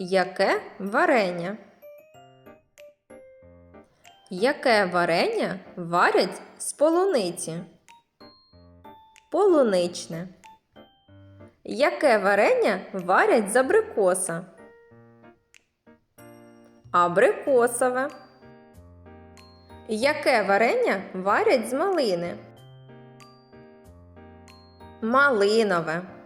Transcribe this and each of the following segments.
Яке варення? Яке варення варять з полуниці? Полуничне. Яке варення варять з абрикоса? Абрикосове. Яке варення варять з малини? Малинове.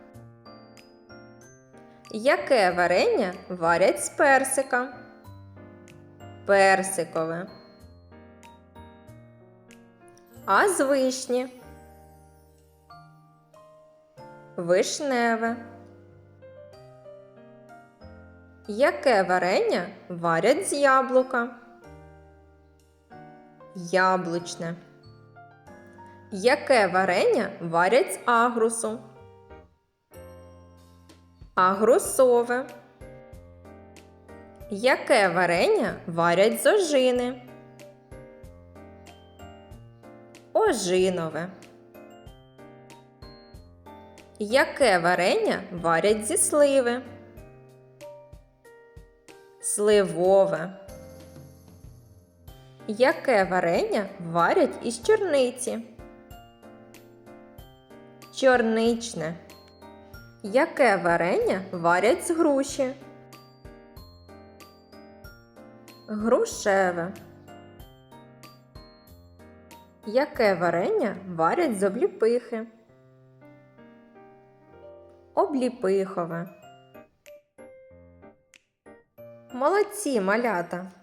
Яке варення варять з персика? Персикове. А з вишні? Вишневе. Яке варення варять з яблука? Яблучне. Яке варення варять з агрусу? Агрусове. Яке варення варять з ожини? Ожинове. Яке варення варять зі сливи? Сливове. Яке варення варять із чорниці? Чорничне. Яке варення варять з груші? Грушеве. Яке варення варять з обліпихи? Обліпихове. Молодці малята!